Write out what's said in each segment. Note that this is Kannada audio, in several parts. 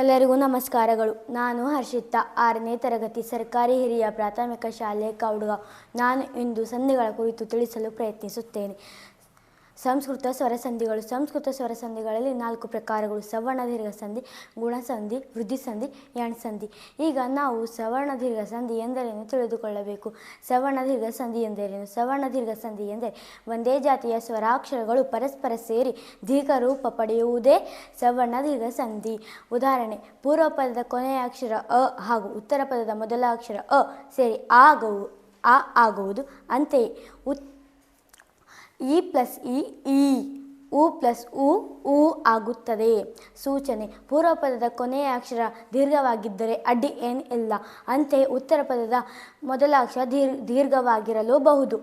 ಎಲ್ಲರಿಗೂ ನಮಸ್ಕಾರಗಳು. ನಾನು ಹರ್ಷಿತಾ, ಆರನೇ ತರಗತಿ ಸರ್ಕಾರಿ ಹಿರಿಯ ಪ್ರಾಥಮಿಕ ಶಾಲೆ ಕೌಡ್ಗಾಂವ್ ನಾನು ಇಂದು ಸಂಧಿಗಳ ಕುರಿತು ತಿಳಿಸಲು ಪ್ರಯತ್ನಿಸುತ್ತೇನೆ. ಸಂಸ್ಕೃತ ಸ್ವರಸಂಧಿಗಳು. ಸಂಸ್ಕೃತ ಸ್ವರಸಂಧಿಗಳಲ್ಲಿ ನಾಲ್ಕು ಪ್ರಕಾರಗಳು. ಸವರ್ಣ, ದೀರ್ಘ ಸಂಧಿ ಗುಣಸಂಧಿ ವೃದ್ಧಿ ಸಂಧಿ ಈಗ ನಾವು ಸವರ್ಣ, ದೀರ್ಘ ಸಂಧಿ ಎಂದರೇನು ತಿಳಿದುಕೊಳ್ಳಬೇಕು? ಸವರ್ಣ, ದೀರ್ಘ ಸಂಧಿ ಎಂದರೇನು? ಸವರ್ಣ, ದೀರ್ಘ ಸಂಧಿ ಎಂದರೆ ಒಂದೇ ಜಾತಿಯ ಸ್ವರಾಕ್ಷರಗಳು ಪರಸ್ಪರ ಸೇರಿ ದೀರ್ಘ ರೂಪ ಪಡೆಯುವುದೇ ಸವರ್ಣ, ದೀರ್ಘ ಸಂಧಿ. ಉದಾಹರಣೆ, ಪೂರ್ವ ಪದದ ಕೊನೆಯ ಅಕ್ಷರ ಅ ಹಾಗೂ ಉತ್ತರ ಪದದ ಮೊದಲ ಅಕ್ಷರ ಅ ಸೇರಿ ಆಗವು ಆ ಆಗುವುದು ಅಂತೆಯೇ. ಉತ್ ಇ ಪ್ಲಸ್ ಇ ಈ, ಉ ಪ್ಲಸ್ ಉ ಉ ಆಗುತ್ತದೆ. ಸೂಚನೆ, ಪೂರ್ವ ಪದದ ಕೊನೆಯ ಅಕ್ಷರ ದೀರ್ಘವಾಗಿದ್ದರೆ ಅಡ್ಡಿ ಏನು ಇಲ್ಲ ಅಂತೆಯೇ ಉತ್ತರ ಪದದ ಮೊದಲ ಅಕ್ಷರ ದೀರ್, ದೀರ್ಘವಾಗಿರಲೂಬಹುದು.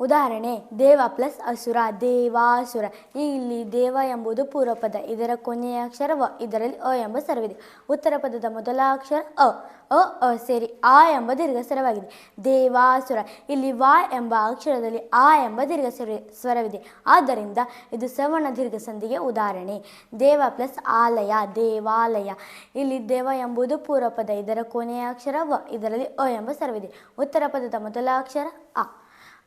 ಉದಾಹರಣೆ, ದೇವ ಪ್ಲಸ್ ಅಸುರ, ದೇವಾಸುರ. ಇಲ್ಲಿ ದೇವ ಎಂಬುದು ಪೂರ್ವಪದ, ಇದರ ಕೊನೆಯ ಅಕ್ಷರ ವ ಇದರಲ್ಲಿ ಅ ಎಂಬ ಸ್ವರವಿದೆ ಉತ್ತರ ಪದದ ಮೊದಲ ಅಕ್ಷರ ಅ ಅ ಅ ಸೇರಿ ಆ ಎಂಬ ದೀರ್ಘ ಸ್ವರವಾಗಿದೆ ದೇವಾಸುರ, ಇಲ್ಲಿ ವ ಎಂಬ ಅಕ್ಷರದಲ್ಲಿ ಆ ಎಂಬ ದೀರ್ಘ ಸ್ವರ ಸ್ವರವಿದೆ. ಆದ್ದರಿಂದ ಇದು ಸವರ್ಣ ದೀರ್ಘ ಸಂಧಿಗೆ ಉದಾಹರಣೆ. ದೇವ ಪ್ಲಸ್ ಆಲಯ, ದೇವಾಲಯ. ಇಲ್ಲಿ ದೇವ ಎಂಬುದು ಪೂರ್ವಪದ, ಇದರ ಕೊನೆಯ ಅಕ್ಷರ ವ ಇದರಲ್ಲಿ ಅ ಎಂಬ ಸ್ವರವಿದೆ ಉತ್ತರ ಪದದ ಮೊದಲ ಅಕ್ಷರ ಆ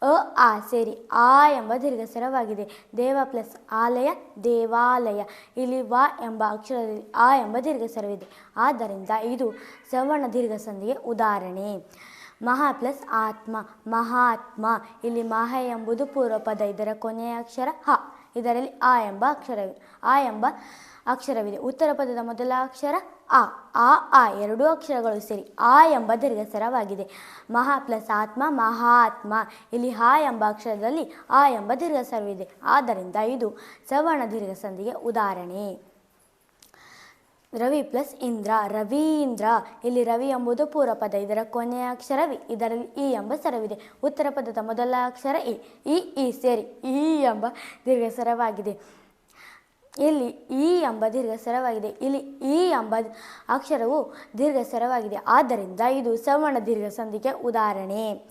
ಅ, ಆ ಸೇರಿ ಆ ಎಂಬ ದೀರ್ಘಸ್ವರವಾಗಿದೆ. ದೇವ ಪ್ಲಸ್ ಆಲಯ, ದೇವಾಲಯ. ಇಲ್ಲಿ ವ ಎಂಬ ಅಕ್ಷರದಲ್ಲಿ ಆ ಎಂಬ ದೀರ್ಘಸ್ವರವಿದೆ. ಆದ್ದರಿಂದ ಇದು ಸವರ್ಣ ದೀರ್ಘ ಸಂಧಿಗೆ ಉದಾಹರಣೆ. ಮಹಾ ಪ್ಲಸ್ ಆತ್ಮ, ಮಹಾತ್ಮ. ಇಲ್ಲಿ ಮಹ ಎಂಬುದು ಪೂರ್ವ ಪದ ಇದರ ಕೊನೆಯ ಅಕ್ಷರ ಹ. ಇದರಲ್ಲಿ ಆ ಎಂಬ ಅಕ್ಷರವಿದೆ. ಆ ಎಂಬ ಅಕ್ಷರವಿದೆ. ಉತ್ತರ ಪದದ ಮೊದಲ ಅಕ್ಷರ ಆ ಆ ಆ ಎರಡೂ ಅಕ್ಷರಗಳು ಸೇರಿ ಆ ಎಂಬ ದೀರ್ಘ ಸ್ವರವಾಗಿದೆ ಮಹಾ ಪ್ಲಸ್ ಆತ್ಮ, ಮಹಾತ್ಮ. ಇಲ್ಲಿ ಹಾ ಎಂಬ ಅಕ್ಷರದಲ್ಲಿ ಆ ಎಂಬ ದೀರ್ಘ ಸ್ವರವಿದೆ ಆದ್ದರಿಂದ ಇದು ಸವರ್ಣ ದೀರ್ಘ ಸಂಧಿಗೆ ಉದಾಹರಣೆ. ರವಿ ಪ್ಲಸ್ ಇಂದ್ರ, ರವೀಂದ್ರ. ಇಲ್ಲಿ ರವಿ ಎಂಬುದು ಪೂರ್ವ ಪದ ಇದರ ಕೊನೆಯ ಅಕ್ಷರ ವಿ ಇದರಲ್ಲಿ ಇ ಎಂಬ ಸ್ವರವಿದೆ ಉತ್ತರ ಪದದ ಮೊದಲ ಅಕ್ಷರ ಇ ಈ ಈ ಸೇರಿ ಈ ಎಂಬ ದೀರ್ಘ ಸ್ವರವಾಗಿದೆ ಇಲ್ಲಿ ಈ ಎಂಬ ದೀರ್ಘ ಸ್ವರವಾಗಿದೆ ಇಲ್ಲಿ ಈ ಎಂಬ ಅಕ್ಷರವು ದೀರ್ಘ ಸ್ವರವಾಗಿದೆ ಆದ್ದರಿಂದ ಇದು ಸವರ್ಣ ದೀರ್ಘ ಸಂಧಿಗೆ ಉದಾಹರಣೆ.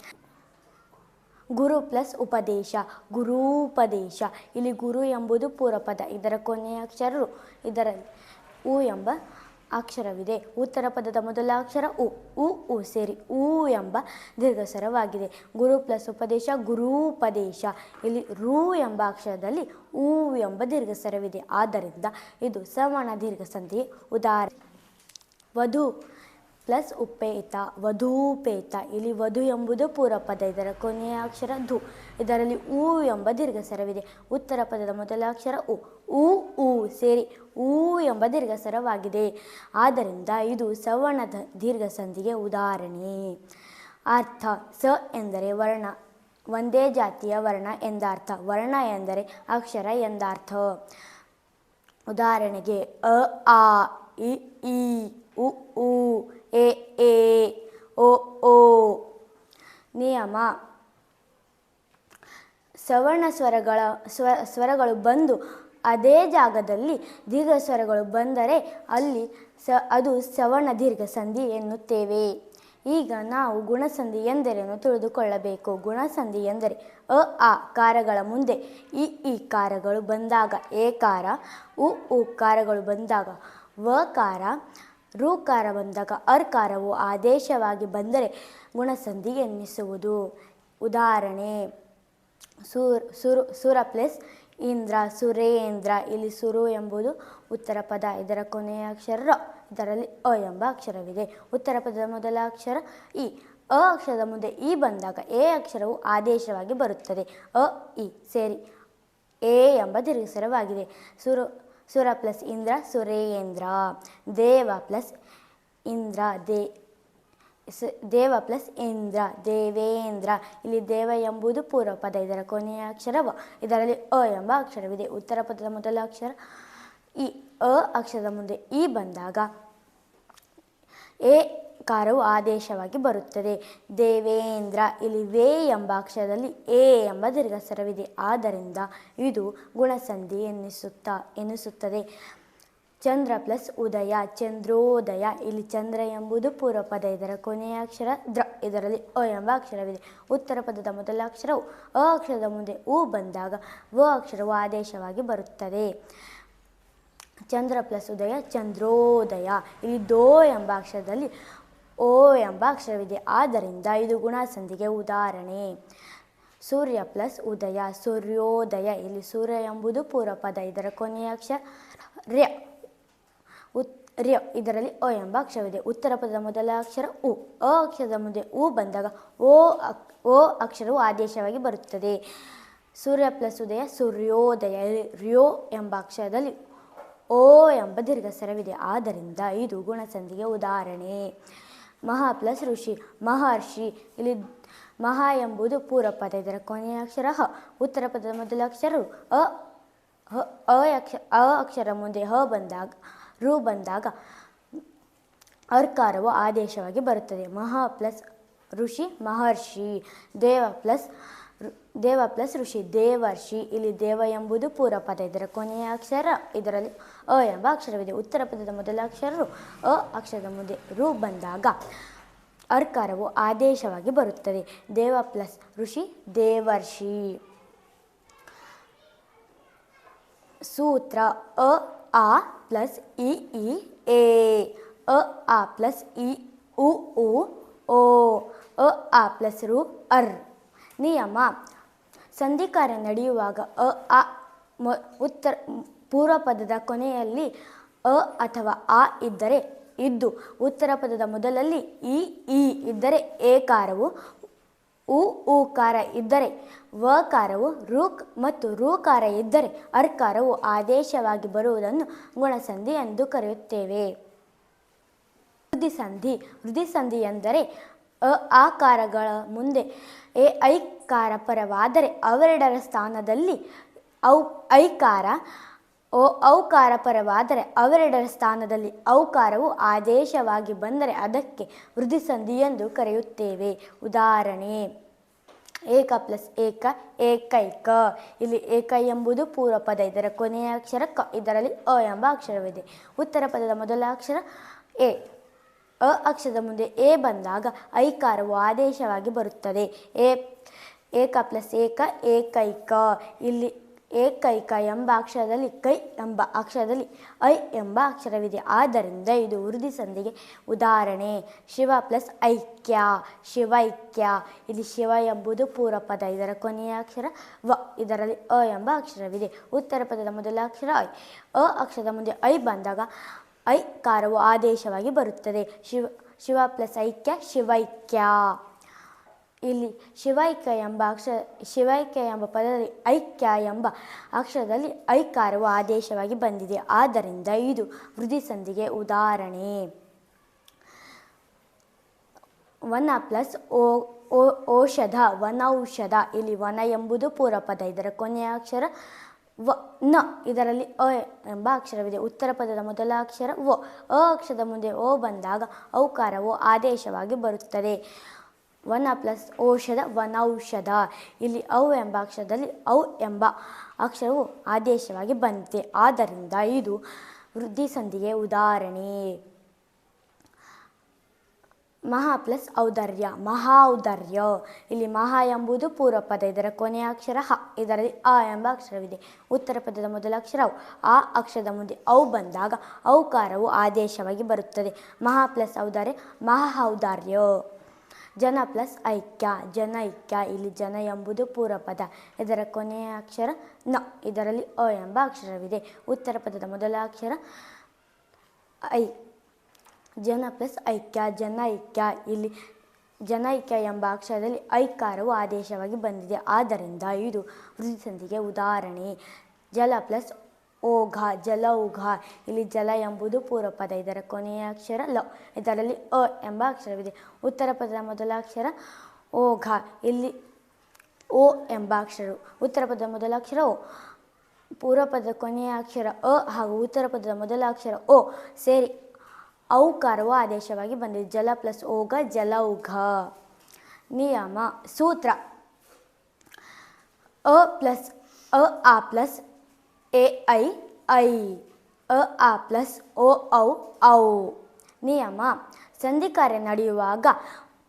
ಗುರು ಪ್ಲಸ್ ಉಪದೇಶ ಗುರೂಪದೇಶ ಇಲ್ಲಿ ಗುರು ಎಂಬುದು ಪೂರ್ವಪದ. ಇದರ ಕೊನೆಯ ಅಕ್ಷರರು ಇದರಲ್ಲಿ. ಉ ಎಂಬ ಅಕ್ಷರವಿದೆ. ಉತ್ತರ ಪದದ ಮೊದಲ ಅಕ್ಷರ ಉ ಉ ಉ ಸೇರಿ ಉ ಎಂಬ ದೀರ್ಘಸರವಾಗಿದೆ ಗುರು ಪ್ಲಸ್ ಉಪದೇಶ ಗುರುಪದೇಶ ಇಲ್ಲಿ ರು ಎಂಬ ಅಕ್ಷರದಲ್ಲಿ ಉ ಎಂಬ ದೀರ್ಘಸರವಿದೆ ಆದ್ದರಿಂದ ಇದು ಸವರ್ಣ ದೀರ್ಘ ಸಂಧಿ ಉದಾಹರಣೆ. ವಧು ಪ್ಲಸ್ ಉಪೇತ, ವಧೂಪೇತ. ಇಲ್ಲಿ ವಧು ಎಂಬುದು ಪೂರ್ವ ಪದ ಇದರ ಕೊನೆಯ ಅಕ್ಷರ ಧು. ಇದರಲ್ಲಿ ಊ ಎಂಬ ದೀರ್ಘ ಸ್ವರವಿದೆ ಉತ್ತರ ಪದದ ಮೊದಲ ಅಕ್ಷರ ಉ. ಊ ಊ ಸೇರಿ ಊ ಎಂಬ ದೀರ್ಘ ಸ್ವರವಾಗಿದೆ ಆದ್ದರಿಂದ ಇದು ಸವರ್ಣದ ದೀರ್ಘಸಂಧಿಗೆ ದೀರ್ಘ ಸಂಧಿಗೆ ಉದಾಹರಣೆ. ಅರ್ಥ, ಸ ಎಂದರೆ ವರ್ಣ. ಒಂದೇ ಜಾತಿಯ ವರ್ಣ ಎಂದರ್ಥ. ವರ್ಣ ಎಂದರೆ ಅಕ್ಷರ ಎಂದರ್ಥ. ಉದಾಹರಣೆಗೆ, ಅ, ಆ, ಇ, ಈ. ಉ ಉ ಎ ಎ, ಓ ಓ. ನಿಯಮ. ಸವರ್ಣ ಸ್ವರಗಳ, ಸ್ವ, ಸ್ವರಗಳು ಬಂದು ಅದೇ ಜಾಗದಲ್ಲಿ ದೀರ್ಘ ಸ್ವರಗಳು ಬಂದರೆ ಅಲ್ಲಿ ಸ, ಅದು ಸವರ್ಣ ದೀರ್ಘ ಸಂಧಿ ಎನ್ನುತ್ತೇವೆ. ಈಗ ನಾವು ಗುಣಸಂಧಿ ಎಂದರೇನು ತಿಳಿದುಕೊಳ್ಳಬೇಕು? ಗುಣಸಂಧಿ ಎಂದರೆ ಅ, ಆ ಕಾರಗಳ ಮುಂದೆ ಇ, ಈ ಕಾರಗಳು ಬಂದಾಗ ಏಕಾರ ಉ ಉ, ಕಾರಗಳು ಬಂದಾಗ ವಕಾರ ಋಕಾರ ಬಂದಾಗ ಅರ್ಕಾರವು ಆದೇಶವಾಗಿ ಬಂದರೆ ಗುಣಸಂಧಿ ಎನ್ನಿಸುವುದು. ಉದಾಹರಣೆ, ಸೂರ್, ಸುರು, ಸುರ ಪ್ಲಸ್ ಇಂದ್ರ, ಸುರೇಂದ್ರ, ಇಲ್ಲಿ ಸುರು ಎಂಬುದು ಉತ್ತರ ಪದ. ಇದರ ಕೊನೆಯ ಅಕ್ಷರ ರ, ಇದರಲ್ಲಿ ಅ ಎಂಬ ಅಕ್ಷರವಿದೆ. ಉತ್ತರ ಪದದ ಮೊದಲ ಅಕ್ಷರ ಇ. ಅ ಅಕ್ಷರದ ಮುಂದೆ ಇ ಬಂದಾಗ ಎ ಅಕ್ಷರವು ಆದೇಶವಾಗಿ ಬರುತ್ತದೆ. ಅ, ಇ ಸೇರಿ ಎ ಎಂಬ ದೀರ್ಘಸ್ವರವಾಗಿದೆ. ಸುರು ಸುರ ಪ್ಲಸ್ ಇಂದ್ರ, ಸುರೇಂದ್ರ. ದೇವ ಪ್ಲಸ್ ಇಂದ್ರ, ದೇ ದೇವ ಪ್ಲಸ್ ಇಂದ್ರ, ದೇವೇಂದ್ರ. ಇಲ್ಲಿ ದೇವ ಎಂಬುದು ಪೂರ್ವ ಪದ, ಇದರ ಕೊನೆಯ ಅಕ್ಷರ ವ ಇದರಲ್ಲಿ ಅ ಎಂಬ ಅಕ್ಷರವಿದೆ. ಉತ್ತರ ಪದದ ಮೊದಲ ಅಕ್ಷರ ಈ, ಅ ಅಕ್ಷರದ ಮುಂದೆ ಈ ಬಂದಾಗ ಎ ಕಾರವು ಆದೇಶವಾಗಿ ಬರುತ್ತದೆ. ದೇವೇಂದ್ರ ಇಲ್ಲಿ ವೇ ಎಂಬ ಅಕ್ಷರದಲ್ಲಿ ಎ ಎಂಬ ದೀರ್ಘ ಸ್ವರವಿದೆ ಆದ್ದರಿಂದ ಇದು ಗುಣಸಂಧಿ ಎನ್ನಿಸುತ್ತ ಎನಿಸುತ್ತದೆ ಚಂದ್ರ ಪ್ಲಸ್ ಉದಯ, ಚಂದ್ರೋದಯ, ಇಲ್ಲಿ ಚಂದ್ರ ಎಂಬುದು ಪೂರ್ವ ಪದ ಇದರ ಕೊನೆಯ ಅಕ್ಷರ ದ್ರ, ಇದರಲ್ಲಿ ಅ ಎಂಬ ಅಕ್ಷರವಿದೆ. ಉತ್ತರ ಪದದ ಮೊದಲ ಅಕ್ಷರವು ಅ ಅಕ್ಷರದ ಮುಂದೆ ಉ ಬಂದಾಗ ವ ಅಕ್ಷರವು ಆದೇಶವಾಗಿ ಬರುತ್ತದೆ. ಚಂದ್ರ ಪ್ಲಸ್ ಉದಯ, ಚಂದ್ರೋದಯ, ಇಲ್ಲಿ ದೋ ಎಂಬ ಅಕ್ಷರದಲ್ಲಿ ಓ ಎಂಬ ಅಕ್ಷರವಿದೆ. ಆದ್ದರಿಂದ ಇದು ಗುಣಸಂಧಿಗೆ ಉದಾಹರಣೆ. ಸೂರ್ಯ ಪ್ಲಸ್ ಉದಯ, ಸೂರ್ಯೋದಯ. ಇಲ್ಲಿ ಸೂರ್ಯ ಎಂಬುದು ಪೂರ್ವಪದ, ಇದರ ಕೊನೆಯ ಅಕ್ಷರ ರ್ಯ. ಉತ್, ರ್ಯ, ಇದರಲ್ಲಿ ಅ ಎಂಬ ಅಕ್ಷರವಿದೆ. ಉತ್ತರ ಪದದ ಮೊದಲ ಅಕ್ಷರ ಉ. ಅ ಅಕ್ಷರದ ಮುಂದೆ ಉ ಬಂದಾಗ ಓ ಅಕ್, ಓ ಅಕ್ಷರವು ಆದೇಶವಾಗಿ ಬರುತ್ತದೆ. ಸೂರ್ಯ ಪ್ಲಸ್ ಉದಯ, ಸೂರ್ಯೋದಯ. ರ್ಯೋ ಎಂಬ ಅಕ್ಷರದಲ್ಲಿ ಓ ಎಂಬ ದೀರ್ಘಸರವಿದೆ ಆದ್ದರಿಂದ ಇದು ಗುಣಸಂಧಿಗೆ ಉದಾಹರಣೆ. ಮಹಾ ಪ್ಲಸ್ ಋಷಿ, ಮಹರ್ಷಿ, ಇಲ್ಲಿ ಮಹಾ ಎಂಬುದು ಪೂರ್ವಪದ ಇದರ ಕೊನೆಯ ಅಕ್ಷರ ಹ, ಉತ್ತರ ಪದದ ಮೊದಲ ಅಕ್ಷರ ಅ ಅ ಅಕ್ಷ ಅ ಅಕ್ಷರ ಮುಂದೆ ಹ ಬಂದಾಗ, ರು ಬಂದಾಗ ಅರ್ಕಾರವು ಆದೇಶವಾಗಿ ಬರುತ್ತದೆ. ಮಹಾ ಪ್ಲಸ್ ಋಷಿ, ಮಹರ್ಷಿ, ದೇವ ಪ್ಲಸ್ ದೇವ ಪ್ಲಸ್ ಋಷಿ, ದೇವರ್ಷಿ, ಇಲ್ಲಿ ದೇವ ಎಂಬುದು ಪೂರ್ವಪದ ಇದರ ಕೊನೆಯ ಅಕ್ಷರ, ಇದರಲ್ಲಿ ಅ ಎಂಬ ಅಕ್ಷರವಿದೆ ಉತ್ತರ ಪದದ ಮೊದಲ ಅಕ್ಷರರು ಅ, ಅಕ್ಷರದ ಮುಂದೆ ರು ಬಂದಾಗ ಅರ್ಕಾರವು ಆದೇಶವಾಗಿ ಬರುತ್ತದೆ. ದೇವ ಪ್ಲಸ್ ಋಷಿ, ದೇವರ್ಷಿ. ಸೂತ್ರ ಅ, ಆ ಪ್ಲಸ್ ಇ ಇ, ಎ. ಅ, ಆ ಪ್ಲಸ್ ಇ, ಉ ಉ, ಓ. ಅ, ಆ ಪ್ಲಸ್ ರು, ಅರ್. ನಿಯಮ. ಸಂಧಿ ಕಾರ್ಯ ನಡೆಯುವಾಗ ಅ, ಆ ಉತ್ತರ ಪೂರ್ವ ಪದದ ಕೊನೆಯಲ್ಲಿ ಅ ಅಥವಾ ಆ ಇದ್ದರೆ ಇದ್ದು ಉತ್ತರ ಪದದ ಮೊದಲಲ್ಲಿ ಇ ಈ ಇದ್ದರೆ ಏಕಾರವು, ಉ ಊಕಾರ ಇದ್ದರೆ ವಕಾರವು ರುಕ್ ಮತ್ತು ಋಕಾರ ಇದ್ದರೆ ಅರ್ಕಾರವು ಆದೇಶವಾಗಿ ಬರುವುದನ್ನು ಗುಣಸಂಧಿ ಎಂದು ಕರೆಯುತ್ತೇವೆ. ವೃದ್ಧಿಸಂಧಿ ವೃದ್ಧಿಸಂಧಿ ಎಂದರೆ ಅ, ಆಕಾರಗಳ ಮುಂದೆ ಎ ಐಕಾರ ಪರವಾದರೆ ಅವೆರಡರ ಸ್ಥಾನದಲ್ಲಿ ಔ, ಐಕಾರ ಓ ಔಕಾರ ಪರವಾದರೆ ಅವೆರಡರ ಸ್ಥಾನದಲ್ಲಿ ಔಕಾರವು ಆದೇಶವಾಗಿ ಬಂದರೆ ಅದಕ್ಕೆ ವೃದ್ಧಿಸಂಧಿ ಎಂದು ಕರೆಯುತ್ತೇವೆ. ಉದಾಹರಣೆ, ಏಕ ಪ್ಲಸ್ ಏಕ ಏಕೈಕ. ಇಲ್ಲಿ ಏಕ ಎಂಬುದು ಪೂರ್ವ ಪದ, ಇದರ ಕೊನೆಯ ಅಕ್ಷರ ಕ ಇದರಲ್ಲಿ ಅ ಎಂಬ ಅಕ್ಷರವಿದೆ. ಉತ್ತರ ಪದದ ಮೊದಲ ಅಕ್ಷರ ಎ. ಅ ಅಕ್ಷರದ ಮುಂದೆ ಎ ಬಂದಾಗ ಐಕಾರವು ಆದೇಶವಾಗಿ ಬರುತ್ತದೆ. ಎ, ಏಕ ಪ್ಲಸ್ ಏಕ ಏಕೈಕ. ಇಲ್ಲಿ ಏಕೈಕ ಎಂಬ ಅಕ್ಷರದಲ್ಲಿ ಕೈ ಎಂಬ ಅಕ್ಷರದಲ್ಲಿ ಐ ಎಂಬ ಅಕ್ಷರವಿದೆ. ಆದ್ದರಿಂದ ಇದು ಉರುದಿ ಸಂಧಿಗೆ ಉದಾಹರಣೆ. ಶಿವ ಪ್ಲಸ್ ಐಕ್ಯ ಶಿವೈಕ್ಯ ಇಲ್ಲಿ ಶಿವ ಎಂಬುದು ಪೂರ್ವ ಪದ, ಇದರ ಕೊನೆಯ ಅಕ್ಷರ ವ, ಇದರಲ್ಲಿ ಅ ಎಂಬ ಅಕ್ಷರವಿದೆ. ಉತ್ತರ ಪದದ ಮೊದಲ ಅಕ್ಷರ ಐ. ಅ ಅಕ್ಷರದ ಮುಂದೆ ಐ ಬಂದಾಗ ಐ ಕಾರವು ಆದೇಶವಾಗಿ ಬರುತ್ತದೆ. ಶಿವ ಶಿವ ಪ್ಲಸ್ ಐಕ್ಯ ಶಿವೈಕ್ಯ ಇಲ್ಲಿ ಶಿವೈಕ್ಯ ಎಂಬ ಅಕ್ಷರ, ಶಿವೈಕ್ಯ ಎಂಬ ಪದದಲ್ಲಿ ಐಕ್ಯ ಎಂಬ ಅಕ್ಷರದಲ್ಲಿ ಐಕಾರವು ಆದೇಶವಾಗಿ ಬಂದಿದೆ. ಆದ್ದರಿಂದ ಇದು ವೃದ್ಧಿ ಸಂಧಿಗೆ ಉದಾಹರಣೆ. ವನ ಪ್ಲಸ್ ಓ, ಓ- ಔಷಧ ವನೌಷಧ ಇಲ್ಲಿ ವನ ಎಂಬುದು ಪೂರ್ವಪದ, ಇದರ ಕೊನೆಯ ಅಕ್ಷರ ವ, ನ. ಇದರಲ್ಲಿ ಅ ಎಂಬ ಅಕ್ಷರವಿದೆ. ಉತ್ತರ ಪದದ ಮೊದಲ ಅಕ್ಷರ ಒ ಅ ಅಕ್ಷರದ ಮುಂದೆ ಓ ಬಂದಾಗ ಔಕಾರವು ಆದೇಶವಾಗಿ ಬರುತ್ತದೆ. ವನ ಪ್ಲಸ್ ಔಷಧ ವನೌಷಧ. ಇಲ್ಲಿ ಔ ಎಂಬ ಅಕ್ಷರದಲ್ಲಿ ಔ ಎಂಬ ಅಕ್ಷರವು ಆದೇಶವಾಗಿ ಬಂದಿದೆ. ಆದ್ದರಿಂದ ಇದು ವೃದ್ಧಿ ಸಂಧಿಗೆ ಉದಾಹರಣೆ. ಮಹಾ ಪ್ಲಸ್ ಔದಾರ್ಯ, ಮಹಾ ಔದಾರ್ಯ. ಇಲ್ಲಿ ಮಹಾ ಎಂಬುದು ಪೂರ್ವ ಪದ, ಇದರ ಕೊನೆಯ ಅಕ್ಷರ ಹ, ಇದರಲ್ಲಿ ಅ ಎಂಬ ಅಕ್ಷರವಿದೆ. ಉತ್ತರ ಪದದ ಮೊದಲ ಅಕ್ಷರ ಔ ಆ ಅಕ್ಷರದ ಮುಂದೆ ಔ ಬಂದಾಗ ಔಕಾರವು ಆದೇಶವಾಗಿ ಬರುತ್ತದೆ. ಮಹಾ ಪ್ಲಸ್ ಔದಾರ್ಯ, ಮಹಾ ಔದಾರ್ಯ. ಜನ ಪ್ಲಸ್ ಐಕ್ಯ ಜನೈಕ್ಯ ಇಲ್ಲಿ ಜನ ಎಂಬುದು ಪೂರ್ವ ಪದ ಇದರ ಕೊನೆಯ ಅಕ್ಷರ ನ, ಇದರಲ್ಲಿ ಅ ಎಂಬ ಅಕ್ಷರವಿದೆ. ಉತ್ತರ ಪದದ ಮೊದಲ ಅಕ್ಷರ ಐ. ಜನ ಪ್ಲಸ್ ಐಕ್ಯ ಜನೈಕ್ಯ ಇಲ್ಲಿ ಜನೈಕ್ಯ ಎಂಬ ಅಕ್ಷರದಲ್ಲಿ ಐಕಾರವು ಆದೇಶವಾಗಿ ಬಂದಿದೆ. ಆದ್ದರಿಂದ ಇದು ವೃದ್ಧಿ ಸಂಧಿಗೆ ಉದಾಹರಣೆ. ಜಲ ಪ್ಲಸ್ ಓಘ ಉಘ ಇಲ್ಲಿ ಜಲ ಎಂಬುದು ಪೂರ್ವ ಪದ. ಇದರ ಕೊನೆಯ ಅಕ್ಷರ ಲ. ಇದರಲ್ಲಿ ಅ ಎಂಬ ಅಕ್ಷರವಿದೆ. ಉತ್ತರ ಪದದ ಮೊದಲ ಅಕ್ಷರ ಓಘ ಇಲ್ಲಿ ಓ ಎಂಬ ಅಕ್ಷರವು. ಉತ್ತರ ಪದದ ಮೊದಲ ಅಕ್ಷರ ಓ. ಪೂರ್ವ ಪದದ ಕೊನೆಯ ಅಕ್ಷರ ಅ ಹಾಗೂ ಉತ್ತರ ಪದದ ಮೊದಲ ಅಕ್ಷರ ಓ ಸೇರಿ ಔಕಾರವು ಆದೇಶವಾಗಿ ಬಂದಿದೆ. ಜಲ ಪ್ಲಸ್ ಓಘ ಜಲೌಘ ನಿಯಮ, ಸೂತ್ರ. ಅ ಪ್ಲಸ್ ಅ, ಆ ಪ್ಲಸ್ ಎ ಐ ಐ ಅ ಆ ಪ್ಲಸ್ ಓ ಔ ಔ ನಿಯಮ. ಸಂಧಿ ಕಾರ್ಯ ನಡೆಯುವಾಗ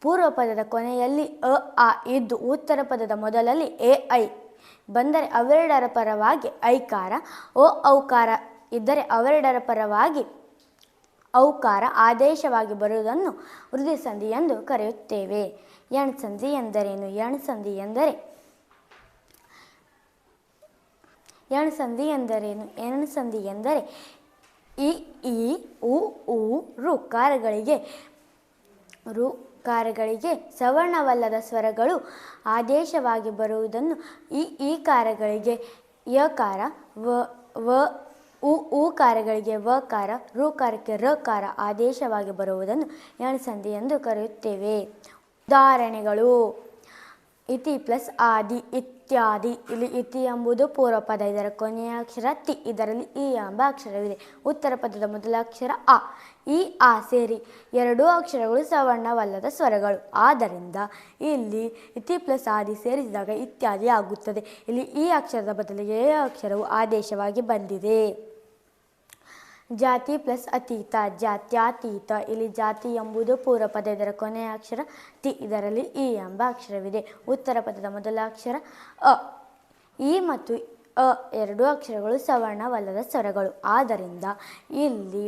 ಪೂರ್ವ ಪದದ ಕೊನೆಯಲ್ಲಿ ಅ ಆ ಇದ್ದು ಉತ್ತರ ಪದದ ಮೊದಲಲ್ಲಿ ಎ ಐ ಬಂದರೆ ಅವೆರಡರ ಪರವಾಗಿ ಐಕಾರ ಓ ಔಕಾರ. ಇದ್ದರೆ ಅವೆರಡರ ಪರವಾಗಿ ಔಕಾರ ಆದೇಶವಾಗಿ ಬರುವುದನ್ನು ವೃದ್ಧಿಸಂಧಿ ಎಂದು ಕರೆಯುತ್ತೇವೆ. ಎಣ್ಸಂಧಿ ಎಂದರೇನು? ಎಣ್ಸಂಧಿ ಎಂದರೆ ಎಣ್ಸಂಧಿ ಎಂದರೇನು? ಎಣ್ಸಂಧಿ ಎಂದರೆ ಇ ಇ ಉ ಉ ಋಕಾರಗಳಿಗೆ ಋಕಾರಗಳಿಗೆ ಸವರ್ಣವಲ್ಲದ ಸ್ವರಗಳು ಆದೇಶವಾಗಿ ಬರುವುದನ್ನು ಈ ಈ ಕಾರಗಳಿಗೆ ಯಕಾರ, ವ ವ, ಉ ರು ವಕಾರ ಋಕಾರಕ್ಕೆ ರಕಾರ ಆದೇಶವಾಗಿ ಬರುವುದನ್ನು ಎಣ್ಸಂಧಿ ಎಂದು ಕರೆಯುತ್ತೇವೆ. ಉದಾಹರಣೆಗಳು. ಇತಿ ಪ್ಲಸ್ ಆದಿ ಇತ್ಯಾದಿ. ಇಲ್ಲಿ ಇತಿ ಎಂಬುದು ಪೂರ್ವ ಪದ ಇದರ ಕೊನೆಯ ಅಕ್ಷರ ತಿ. ಇದರಲ್ಲಿ ಇ ಎಂಬ ಅಕ್ಷರವಿದೆ. ಉತ್ತರ ಪದದ ಮೊದಲ ಅಕ್ಷರ ಆ ಈ ಆ ಸೇರಿ ಎರಡೂ ಅಕ್ಷರಗಳು ಸವರ್ಣವಲ್ಲದ ಸ್ವರಗಳು. ಆದ್ದರಿಂದ ಇಲ್ಲಿ ಇತಿ ಪ್ಲಸ್ ಆದಿ ಸೇರಿಸಿದಾಗ ಇತ್ಯಾದಿ ಆಗುತ್ತದೆ. ಇಲ್ಲಿ ಈ ಅಕ್ಷರದ ಬದಲಿಗೆ ಅಕ್ಷರವು ಆದೇಶವಾಗಿ ಬಂದಿದೆ. ಜಾತಿ ಪ್ಲಸ್ ಅತೀತ, ಜಾತ್ಯಾತೀತ, ಇಲ್ಲಿ ಜಾತಿ ಎಂಬುದು ಪೂರ್ವ ಪದ ಇದರ ಕೊನೆಯ ಅಕ್ಷರ, ತಿ ಇದರಲ್ಲಿ ಇ ಎಂಬ ಅಕ್ಷರವಿದೆ. ಉತ್ತರ ಪದದ ಮೊದಲ ಅಕ್ಷರ ಅ. ಈ ಮತ್ತು ಅ ಎರಡು ಅಕ್ಷರಗಳು ಸವರ್ಣವಲ್ಲದ ಸ್ವರಗಳು. ಆದ್ದರಿಂದ ಇಲ್ಲಿ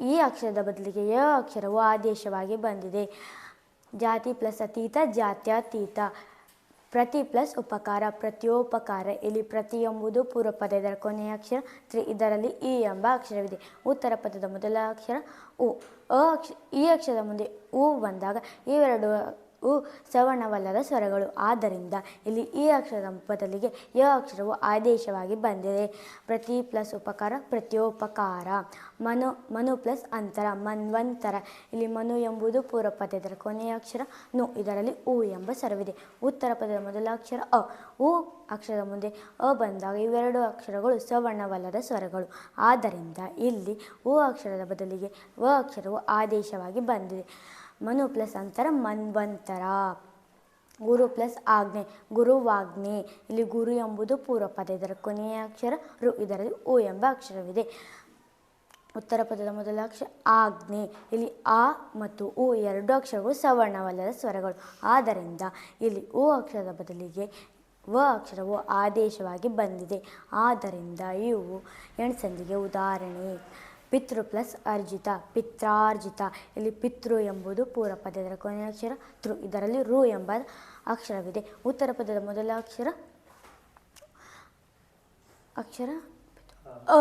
ಈ ಅಕ್ಷರದ ಬದಲಿಗೆ ಯ ಅಕ್ಷರವು ಆದೇಶವಾಗಿ ಬಂದಿದೆ. ಜಾತಿ ಪ್ಲಸ್ ಅತೀತ, ಜಾತ್ಯತೀತ. ಪ್ರತಿ ಪ್ಲಸ್ ಉಪಕಾರ, ಪ್ರತಿಯೋಪಕಾರ. ಇಲ್ಲಿ ಪ್ರತಿ ಎಂಬುದು ಪೂರ್ವ ಪದದ ಕೊನೆಯ ಅಕ್ಷರ, ತ್ರಿ ಇದರಲ್ಲಿ ಈ ಎಂಬ ಅಕ್ಷರವಿದೆ. ಉತ್ತರ ಪದದ ಮೊದಲ ಅಕ್ಷರ ಉ. ಅ ಅಕ್ಷ ಈ ಅಕ್ಷರದ ಮುಂದೆ ಉ ಬಂದಾಗ ಇವೆರಡು ಉ ಸವರ್ಣವಲ್ಲದ ಸ್ವರಗಳು. ಆದ್ದರಿಂದ ಇಲ್ಲಿ ಈ ಅಕ್ಷರದ ಬದಲಿಗೆ ಯ ಅಕ್ಷರವು ಆದೇಶವಾಗಿ ಬಂದಿದೆ. ಪ್ರತಿ ಪ್ಲಸ್ ಉಪಕಾರ, ಪ್ರತ್ಯೋಪಕಾರ. ಮನು ಮನು ಪ್ಲಸ್ ಅಂತರ, ಮನ್ವಂತರ. ಇಲ್ಲಿ ಮನು ಎಂಬುದು ಪೂರ್ವ ಪದದ ಕೊನೆಯ ಅಕ್ಷರ, ನು ಇದರಲ್ಲಿ ಉ ಎಂಬ ಸ್ವರವಿದೆ. ಉತ್ತರ ಪದದ ಮೊದಲ ಅಕ್ಷರ ಅ. ಉ ಅಕ್ಷರದ ಮುಂದೆ ಅ ಬಂದಾಗ ಇವೆರಡು ಅಕ್ಷರಗಳು ಸವರ್ಣವಲ್ಲದ ಸ್ವರಗಳು. ಆದ್ದರಿಂದ ಇಲ್ಲಿ ಉ ಅಕ್ಷರದ ಬದಲಿಗೆ ವ ಅಕ್ಷರವು ಆದೇಶವಾಗಿ ಬಂದಿದೆ. ಮನು ಪ್ಲಸ್ ಅಂತರ ಮನ್ವಂತರ. ಗುರು ಪ್ಲಸ್ ಆಜ್ಞೆ ಗುರುವಾಗ್ನೆ ಇಲ್ಲಿ ಗುರು ಎಂಬುದು ಪೂರ್ವ ಪದ ಇದರ ಕೊನೆಯ ಅಕ್ಷರ ರು, ಇದರಲ್ಲಿ ಓ ಎಂಬ ಅಕ್ಷರವಿದೆ. ಉತ್ತರ ಪದದ ಮೊದಲ ಅಕ್ಷರ ಆಜ್ಞೆ. ಇಲ್ಲಿ ಆ ಮತ್ತು ಉ ಎರಡು ಅಕ್ಷರಗಳು ಸವರ್ಣವಲ್ಲದ ಸ್ವರಗಳು. ಆದ್ದರಿಂದ ಇಲ್ಲಿ ಓ ಅಕ್ಷರದ ಬದಲಿಗೆ ವ ಅಕ್ಷರವು ಆದೇಶವಾಗಿ ಬಂದಿದೆ. ಆದ್ದರಿಂದ ಇವು ಎಣ್ಸಂದಿಗೆ ಉದಾಹರಣೆ. ಪಿತೃ ಪ್ಲಸ್ ಅರ್ಜಿತ, ಪಿತ್ರಾರ್ಜಿತ. ಇಲ್ಲಿ ಪಿತೃ ಎಂಬುದು ಪೂರ್ವ ಪದದ ಕೊನೆಯ ಅಕ್ಷರ, ತೃ ಇದರಲ್ಲಿ ರು ಎಂಬ ಅಕ್ಷರವಿದೆ. ಉತ್ತರ ಪದದ ಮೊದಲ ಅಕ್ಷರ ಅಕ್ಷರ ಅ.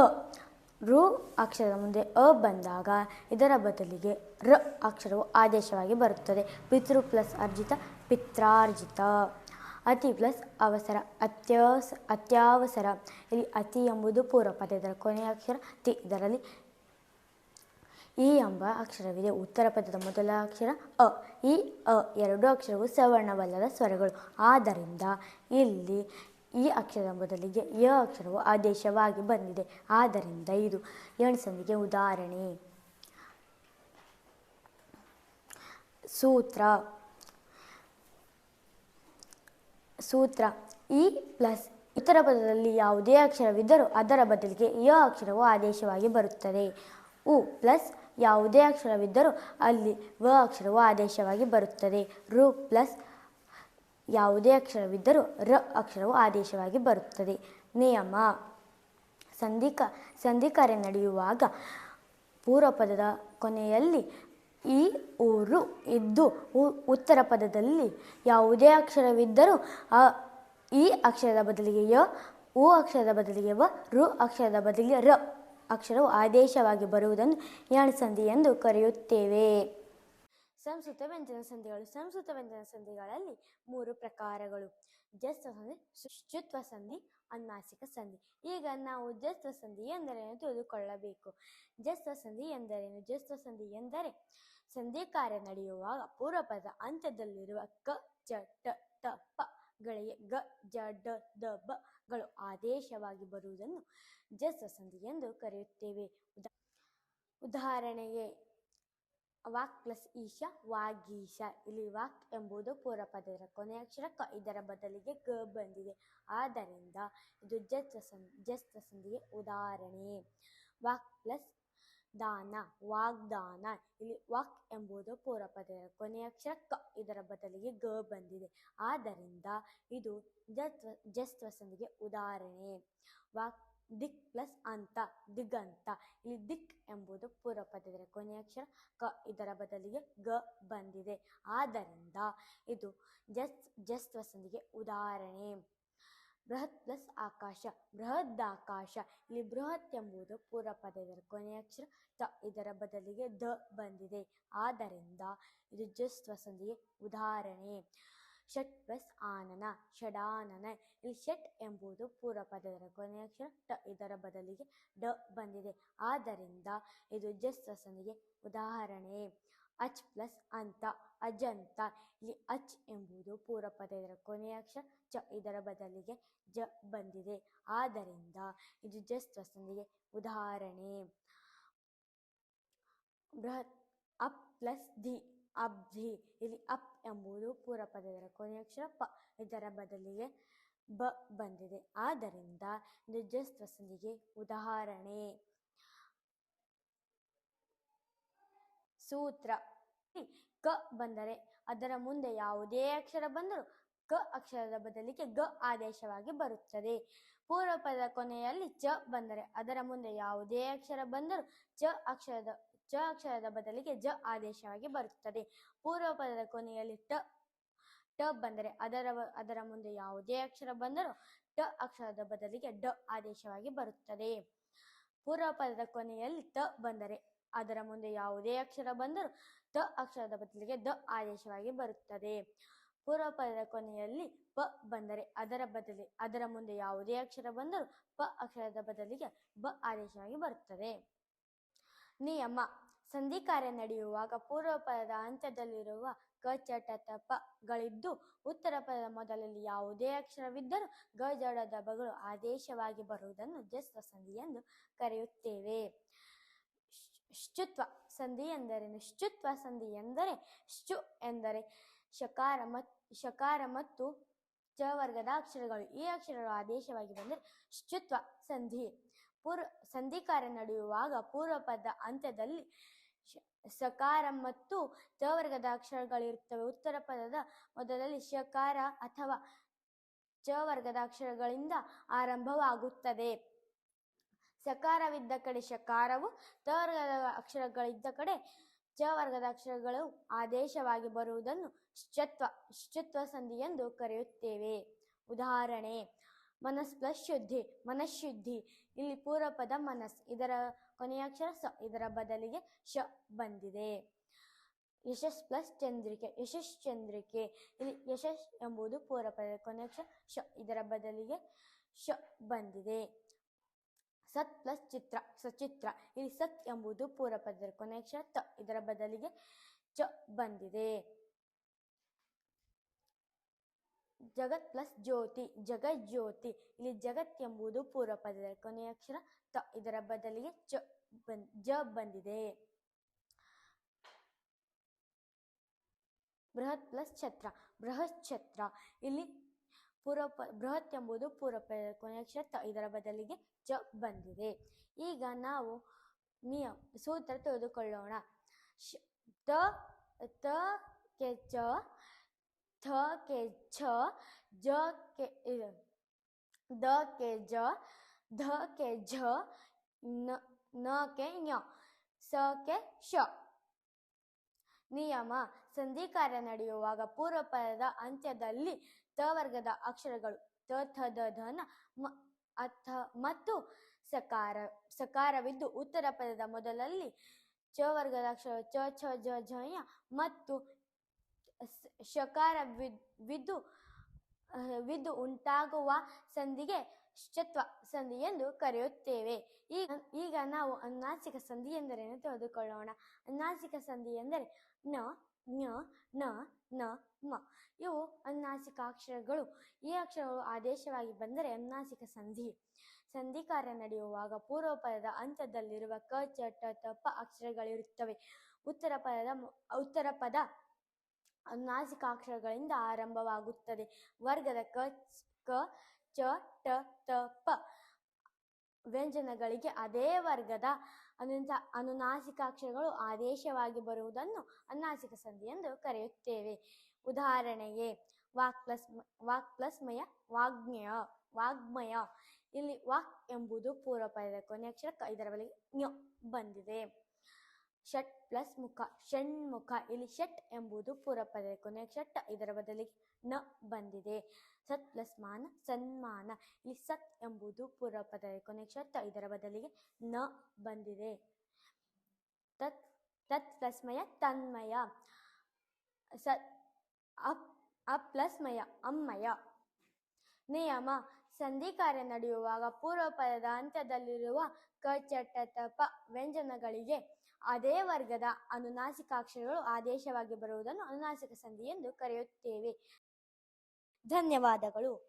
ರು ಅಕ್ಷರದ ಮುಂದೆ ಅ ಬಂದಾಗ ಇದರ ಬದಲಿಗೆ ರ ಅಕ್ಷರವು ಆದೇಶವಾಗಿ ಬರುತ್ತದೆ. ಪಿತೃ ಪ್ಲಸ್ ಅರ್ಜಿತ, ಪಿತ್ರಾರ್ಜಿತ. ಅತಿ ಪ್ಲಸ್ ಅವಸರ, ಅತ್ಯವಸ, ಅತ್ಯಾವಸರ. ಇಲ್ಲಿ ಅತಿ ಎಂಬುದು ಪೂರ್ವ ಪದ ಇದರ ಕೊನೆಯ ಅಕ್ಷರ, ತಿ ಇದರಲ್ಲಿ ಈ ಎಂಬ ಅಕ್ಷರವಿದೆ. ಉತ್ತರ ಪದದ ಮೊದಲ ಅಕ್ಷರ ಅ. ಈ ಅ ಎರಡು ಅಕ್ಷರವು ಸವರ್ಣವಲ್ಲದ ಸ್ವರಗಳು. ಆದ್ದರಿಂದ ಇಲ್ಲಿ ಈ ಅಕ್ಷರದ ಬದಲಿಗೆ ಯ ಅಕ್ಷರವು ಆದೇಶವಾಗಿ ಬಂದಿದೆ. ಆದ್ದರಿಂದ ಇದು ಎಣ್ಸಂದಿಗೆ ಉದಾಹರಣೆ. ಸೂತ್ರ. ಸೂತ್ರ. ಈ ಪ್ಲಸ್ ಉತ್ತರ ಪದದಲ್ಲಿ ಯಾವುದೇ ಅಕ್ಷರವಿದ್ದರೂ ಅದರ ಬದಲಿಗೆ ಯ ಅಕ್ಷರವು ಆದೇಶವಾಗಿ ಬರುತ್ತದೆ. ಉ ಪ್ಲಸ್ ಯಾವುದೇ ಅಕ್ಷರವಿದ್ದರೂ ಅಲ್ಲಿ ವ ಅಕ್ಷರವು ಆದೇಶವಾಗಿ ಬರುತ್ತದೆ. ರು ಪ್ಲಸ್ ಯಾವುದೇ ಅಕ್ಷರವಿದ್ದರೂ ರ ಅಕ್ಷರವು ಆದೇಶವಾಗಿ ಬರುತ್ತದೆ. ನಿಯಮ. ಸಂಧಿಕ, ಸಂಧಿಕಾರ್ಯ ನಡೆಯುವಾಗ ಪೂರ್ವ ಪದದ ಕೊನೆಯಲ್ಲಿ ಈ ಊರು ಇದ್ದು ಉತ್ತರ ಪದದಲ್ಲಿ ಯಾವುದೇ ಅಕ್ಷರವಿದ್ದರೂ ಆ ಈ ಅಕ್ಷರದ ಬದಲಿಗೆ ಯ, ಉ ಅಕ್ಷರದ ಬದಲಿಗೆ ವ, ರು ಅಕ್ಷರದ ಬದಲಿಗೆ ರ. ಅಕ್ಷರವು ಆದೇಶವಾಗಿ ಬರುವುದನ್ನು ಎಣ್ಸಂಧಿ ಎಂದು ಕರೆಯುತ್ತೇವೆ. ಸಂಸ್ಕೃತ ವ್ಯಂಜನ ಸಂಧಿಗಳು, ಸಂಸ್ಕೃತ ವ್ಯಂಜನ ಸಂಧಿಗಳಲ್ಲಿ ಮೂರು ಪ್ರಕಾರಗಳು. ಜಸ್ವ ಸಂಧಿ ಶುಚಿತ್ವ ಸಂಧಿ ಅನ್ನಾಸಿಕ ಸಂಧಿ. ಈಗ ನಾವು ಜಸ್ವ ಸಂಧಿ ಎಂದರೇನು ತಿಳಿದುಕೊಳ್ಳಬೇಕು? ಜಸ್ವ ಸಂಧಿ ಎಂದರೇನು ಜಸ್ವ ಸಂಧಿ ಎಂದರೆ ಸಂಧಿ ಕಾರ್ಯ ನಡೆಯುವಾಗ ಪೂರ್ವಪದ ಅಂತ್ಯದಲ್ಲಿರುವ ಕ, ಜ, ಟ ಟ, ಪ, ಗಳಿಗೆ ಗ, ಜ, ಡ, ದ, ಬ ಗಳು ಆದೇಶವಾಗಿ ಬರುವುದನ್ನು ಜಸ್ವ ಸಂಧಿ ಎಂದು ಕರೆಯುತ್ತೇವೆ. ಉದಾ, ಉದಾಹರಣೆಗೆ ವಾಕ್ ಪ್ಲಸ್ ಈಶ, ವಾಗೀಶ. ಇಲ್ಲಿ ವಾಕ್ ಎಂಬುದು ಪೂರ್ವ ಪದದ ಕೊನೆಯ ಅಕ್ಷರ ಕ ಇದರ ಬದಲಿಗೆ ಗ ಬಂದಿದೆ. ಆದ್ದರಿಂದ ಇದು ಜಸ್ವ ಸಂ ಜಸ್ ಸಂಧಿಗೆ ಉದಾಹರಣೆ. ವಾಕ್ ಪ್ಲಸ್ ದಾನ, ವಾಗ್ದಾನ. ಇಲ್ಲಿ ವಾಕ್ ಎಂಬುದು ಪೂರ್ವ ಪದದ ಕೊನೆಯ ಅಕ್ಷರ ಕ ಇದರ ಬದಲಿಗೆ ಗ ಬಂದಿದೆ. ಆದ್ದರಿಂದ ಇದು ಜತ್ವ ಜಸ್ವ ಸಂಧಿಗೆ ಉದಾಹರಣೆ. ವಾಕ್, ದಿಕ್ ಪ್ಲಸ್ ಅಂತ, ದಿಗಂತ. ಇಲ್ಲಿ ದಿಕ್ ಎಂಬುದು ಪೂರ್ವ ಪದದ ಕೊನೆಯ ಅಕ್ಷರ ಕ ಇದರ ಬದಲಿಗೆ ಗ ಬಂದಿದೆ. ಆದ್ದರಿಂದ ಇದು ಜಸ್ ಜಸ್ತ್ವಸಂದಿಗೆ ಉದಾಹರಣೆ. ಬೃಹತ್ ಪ್ಲಸ್ ಆಕಾಶ ಬೃಹದಾಕಾಶ ಇಲ್ಲಿ ಬೃಹತ್ ಎಂಬುದು ಪೂರ್ವ ಪದದ ಕೊನೆಯ ಅಕ್ಷರ. ತ, ಇದರ ಬದಲಿಗೆ ದ ಬಂದಿದೆ. ಆದ್ದರಿಂದ ಇದು ಜಸ್ತ್ವಸಂದಿಗೆ ಉದಾಹರಣೆ. ಷಟ್ ಪ್ಲಸ್ ಆನನ, ಷಡಾನನ. ಇಲ್ಲಿ ಷಟ್ ಎಂಬುದು ಪೂರ್ವ ಪದದ ಕೊನೆಯ ಅಕ್ಷರ. ಟ, ಇದರ ಬದಲಿಗೆ ಡ ಬಂದಿದೆ. ಆದ್ದರಿಂದ ಇದು ಜಸ್ತ್ವಸಂದಿಗೆ ಉದಾಹರಣೆ. ಅಚ್ ಪ್ಲಸ್ ಅಂತ ಅಜಂತ ಇಲ್ಲಿ ಅಚ್ ಎಂಬುದು ಪೂರ್ವ ಪದದ ಕೊನೆಯ ಅಕ್ಷರ ಚ ಇದರ ಬದಲಿಗೆ ಜ ಬಂದಿದೆ. ಆದ್ದರಿಂದ ಇದು ಜಸ್ಟ್ ವಸಂದಿಗೆ ಉದಾಹರಣೆ. ಬೃಹತ್, ಅಪ್ ಪ್ಲಸ್ ಧಿ ಅಬ್ಧಿ ಇಲ್ಲಿ ಅಪ್ ಎಂಬುದು ಪೂರ್ವ ಪದದ ಕೊನೆಯ ಅಕ್ಷರ ಪ ಇದರ ಬದಲಿಗೆ ಬ ಬಂದಿದೆ. ಆದ್ದರಿಂದ ಇದು ಜಸ್ಟ್ ವಸಂದಿಗೆ ಉದಾಹರಣೆ. ಸೂತ್ರ. ಕ ಬಂದರೆ ಅದರ ಮುಂದೆ ಯಾವುದೇ ಅಕ್ಷರ ಬಂದರೂ ಕ ಅಕ್ಷರದ ಬದಲಿಗೆ ಗ ಆದೇಶವಾಗಿ ಬರುತ್ತದೆ. ಪೂರ್ವ ಪದದ ಕೊನೆಯಲ್ಲಿ ಚ ಬಂದರೆ ಅದರ ಮುಂದೆ ಯಾವುದೇ ಅಕ್ಷರ ಬಂದರೂ ಚ ಅಕ್ಷರದ ಚ ಅಕ್ಷರದ ಬದಲಿಗೆ ಜ ಆದೇಶವಾಗಿ ಬರುತ್ತದೆ. ಪೂರ್ವ ಪದದ ಕೊನೆಯಲ್ಲಿ ಟ ಟ ಬಂದರೆ ಅದರ ಅದರ ಮುಂದೆ ಯಾವುದೇ ಅಕ್ಷರ ಬಂದರೂ ಟ ಅಕ್ಷರದ ಬದಲಿಗೆ ಡ ಆದೇಶವಾಗಿ ಬರುತ್ತದೆ. ಪೂರ್ವ ಪದದ ಕೊನೆಯಲ್ಲಿ ತ ಬಂದರೆ ಅದರ ಮುಂದೆ ಯಾವುದೇ ಅಕ್ಷರ ಬಂದರೂ ದ ಅಕ್ಷರದ ಬದಲಿಗೆ ದ ಆದೇಶವಾಗಿ ಬರುತ್ತದೆ. ಪೂರ್ವ ಪದದ ಕೊನೆಯಲ್ಲಿ ಪ ಬಂದರೆ ಅದರ ಬದಲಿ, ಅದರ ಮುಂದೆ ಯಾವುದೇ ಅಕ್ಷರ ಬಂದರೂ ಪ ಅಕ್ಷರದ ಬದಲಿಗೆ ಬ ಆದೇಶವಾಗಿ ಬರುತ್ತದೆ. ನಿಯಮ. ಸಂಧಿ ಕಾರ್ಯ ನಡೆಯುವಾಗ ಪೂರ್ವ ಪದದ ಅಂತ್ಯದಲ್ಲಿರುವ ಗ, ಚ ಟ ತ ಪಗಳಿದ್ದು ಉತ್ತರ ಪದದ ಮೊದಲಲ್ಲಿ ಯಾವುದೇ ಅಕ್ಷರವಿದ್ದರೂ ಗ ಜಡ ಬಗಳು ಆದೇಶವಾಗಿ ಬರುವುದನ್ನು ಜಸ್ತ ಸಂಧಿ ಎಂದು ಕರೆಯುತ್ತೇವೆ. ಶ್- ಸಂಧಿ ಎಂದರೆ, ನಿಶ್ಚುತ್ವ ಸಂಧಿ ಎಂದರೆ ಶು ಎಂದರೆ ಶಕಾರ ಮತ್ ಶಕಾರ ಮತ್ತು ಚ ವರ್ಗದ ಅಕ್ಷರಗಳು. ಈ ಅಕ್ಷರಗಳು ಆದೇಶವಾಗಿ ಬಂದರೆ ಶುತ್ವ ಸಂಧಿ. ಪೂರ್ವ ಸಂಧಿ ಕಾರ್ಯ ನಡೆಯುವಾಗ ಪೂರ್ವ ಪದ ಅಂತ್ಯದಲ್ಲಿ ಸಕಾರ ಮತ್ತು ಚ ವರ್ಗದ ಅಕ್ಷರಗಳಿರುತ್ತವೆ. ಉತ್ತರ ಪದದ ಮೊದಲಲ್ಲಿ ಶಕಾರ ಅಥವಾ ಚ ವರ್ಗದ ಅಕ್ಷರಗಳಿಂದ ಆರಂಭವಾಗುತ್ತದೆ. ಸಕಾರವಿದ್ದ ಕಡೆ ಶಕಾರವು ತ ವರ್ಗದ ಅಕ್ಷರಗಳಿದ್ದ ಕಡೆ ಚ ವರ್ಗದ ಅಕ್ಷರಗಳು ಆದೇಶವಾಗಿ ಬರುವುದನ್ನು ಶ್ಚತ್ವ ಶ್ಚತ್ವ ಸಂಧಿ ಎಂದು ಕರೆಯುತ್ತೇವೆ. ಉದಾಹರಣೆ ಮನಸ್ ಪ್ಲಸ್ ಶುದ್ಧಿ ಮನಃಶುದ್ಧಿ, ಇಲ್ಲಿ ಪೂರ್ವ ಪದ ಮನಸ್, ಇದರ ಕೊನೆಯ ಅಕ್ಷರ ಸ, ಇದರ ಬದಲಿಗೆ ಶ ಬಂದಿದೆ. ಯಶಸ್ ಪ್ಲಸ್ ಚಂದ್ರಿಕೆ ಯಶಸ್ ಚಂದ್ರಿಕೆ ಇಲ್ಲಿ ಯಶಸ್ ಎಂಬುದು ಪೂರ್ವ ಪದ ಕೊನೆಯ ಅಕ್ಷರ ಶ, ಇದರ ಬದಲಿಗೆ ಶ ಬಂದಿದೆ. ಸತ್ ಪ್ಲಸ್ ಚಿತ್ರ, ಸಚಿತ್ರ. ಇಲ್ಲಿ ಸತ್ ಎಂಬುದು ಪೂರ್ವ ಪದದ ಕೊನೆಯ ಅಕ್ಷರ ತ ಇದರ ಬದಲಿಗೆ ಚ ಬಂದಿದೆ. ಜಗತ್ ಪ್ಲಸ್ ಜ್ಯೋತಿ, ಜಗತ್ ಜ್ಯೋತಿ. ಇಲ್ಲಿ ಜಗತ್ ಎಂಬುದು ಪೂರ್ವ ಪದದ ಕೊನೆಯ ಅಕ್ಷರ ತ ಇದರ ಬದಲಿಗೆ ಚ ಬಂದ್, ಜ ಬಂದಿದೆ. ಬೃಹತ್ ಪ್ಲಸ್ ಛತ್ರ, ಬೃಹತ್ ಛತ್ರ. ಇಲ್ಲಿ ಪೂರ್ವ ಪ ಬೃಹತ್ ಎಂಬುದು ಪೂರ್ವ ಕೊನೆಯ ಕ್ಷೇತ್ರ ಇದರ ಬದಲಿಗೆ ಜ ಬಂದಿದೆ. ಈಗ ನಾವು ನಿಯಮ, ಸೂತ್ರ ತೆಗೆದುಕೊಳ್ಳೋಣ. ತ ತ, ಕೆ, ಚ, ಥ, ಕೆ, ಛ, ಜ, ಕೆ ದ, ಕೆ, ಜ, ಧ, ಕೆ, ಝ, ನ ನ, ಕೆ ಞ ಸ, ಕೆ, ಶ. ನಿಯಮ ಸಂಧಿ ಕಾರ್ಯ ನಡೆಯುವಾಗ ಪೂರ್ವ ಪದದ ಅಂತ್ಯದಲ್ಲಿ ತ ವರ್ಗದ ಅಕ್ಷರಗಳು ತ, ಥ ದ ಧನ ಮ ಅಥ ಮತ್ತು ಸಕಾರ, ಸಕಾರವಿದ್ದು ಉತ್ತರ ಪದದ ಮೊದಲಲ್ಲಿ ಚ ವರ್ಗದ ಅಕ್ಷರ ಚ, ಛ, ಜ ಝ ಯ ಮತ್ತು ಶಕಾರವಿದ್ದು ವಿದ್ದು ಉಂಟಾಗುವ ಸಂಧಿಗೆ ಶತ್ವ ಸಂಧಿ ಎಂದು ಕರೆಯುತ್ತೇವೆ. ಈಗ ಈಗ ನಾವು ಅನ್ನಾಸಿಕ ಸಂಧಿ ಎಂದರೇನು? ತೆಗೆದುಕೊಳ್ಳೋಣ. ಅನ್ನಾಸಿಕ ಸಂಧಿ ಎಂದರೆ ನ ಞ ನ ನ, ಮ. ಇವು ಅನುನಾಸಿಕ ಅಕ್ಷರಗಳು. ಈ ಅಕ್ಷರಗಳು ಆದೇಶವಾಗಿ ಬಂದರೆ ಅನುನಾಸಿಕ ಸಂಧಿ. ಸಂಧಿ ಕಾರ್ಯ ನಡೆಯುವಾಗ ಪೂರ್ವ ಪದದ ಅಂತ್ಯದಲ್ಲಿರುವ ಕ, ಚ, ಟ, ತ, ಪ ಅಕ್ಷರಗಳಿರುತ್ತವೆ. ಉತ್ತರ ಪದದ ಉತ್ತರ ಪದ ಅನುನಾಸಿಕ ಅಕ್ಷರಗಳಿಂದ ಆರಂಭವಾಗುತ್ತದೆ. ವರ್ಗದ ಕ ಕ, ಚ, ಟ, ತ, ಪ ವ್ಯಂಜನಗಳಿಗೆ ಅದೇ ವರ್ಗದ ಅನುಂತ ಅನುನಾಸಿಕ ಅಕ್ಷರಗಳು ಆದೇಶವಾಗಿ ಬರುವುದನ್ನು ಅನುನಾಸಿಕ ಸಂಧಿ ಎಂದು ಕರೆಯುತ್ತೇವೆ. ಉದಾಹರಣೆಗೆ ವಾಕ್ ಪ್ಲಸ್ ವಾಕ್ ಪ್ಲಸ್ಮಯ ವಾಗ್ಮಯ ವಾಗ್ಮಯ. ಇಲ್ಲಿ ವಾಕ್ ಎಂಬುದು ಪೂರ್ವ ಪದ ಕೊನೆಯ ಅಕ್ಷರ ಇದರ ಬಳಿ ಬಂದಿದೆ. ಷಟ್ ಪ್ಲಸ್ ಮುಖ ಷಣ್ಮುಖ ಇಲ್ಲಿ ಷಟ್ ಎಂಬುದು ಪೂರ್ವ ಕೊನೆ ಷಟ್, ಇದರ ಬದಲಿಗೆ ನ ಬಂದಿದೆ. ಸತ್ ಪ್ಲಸ್ ಮಾನ, ಸನ್ಮಾನ, ಇಲ್ಲಿ ಸತ್ ಎಂಬುದು ಪೂರ್ವ ಕೊನೆ ಷಟ್, ಇದರ ಬದಲಿಗೆ ನ ಬಂದಿದೆ. ತತ್ ತತ್ ಪ್ಲಸ್ ಮಯ, ತನ್ಮಯ. ಸತ್, ಅಪ್ ಅಪ್ ಪ್ಲಸ್ ಮಯ, ಅಮ್ಮಯ. ನಿಯಮ, ಸಂಧಿ ಕಾರ್ಯ ನಡೆಯುವಾಗ ಪೂರ್ವಪದದ ಅಂತ್ಯದಲ್ಲಿರುವ ಕ ಚಟ ತ, ಪ ವ್ಯಂಜನಗಳಿಗೆ ಅದೇ ವರ್ಗದ ಅನುನಾಸಿಕಾಕ್ಷರಗಳು ಆದೇಶವಾಗಿ ಬರುವುದನ್ನು ಅನುನಾಸಿಕ ಸಂಧಿ ಎಂದು ಕರೆಯುತ್ತೇವೆ. ಧನ್ಯವಾದಗಳು.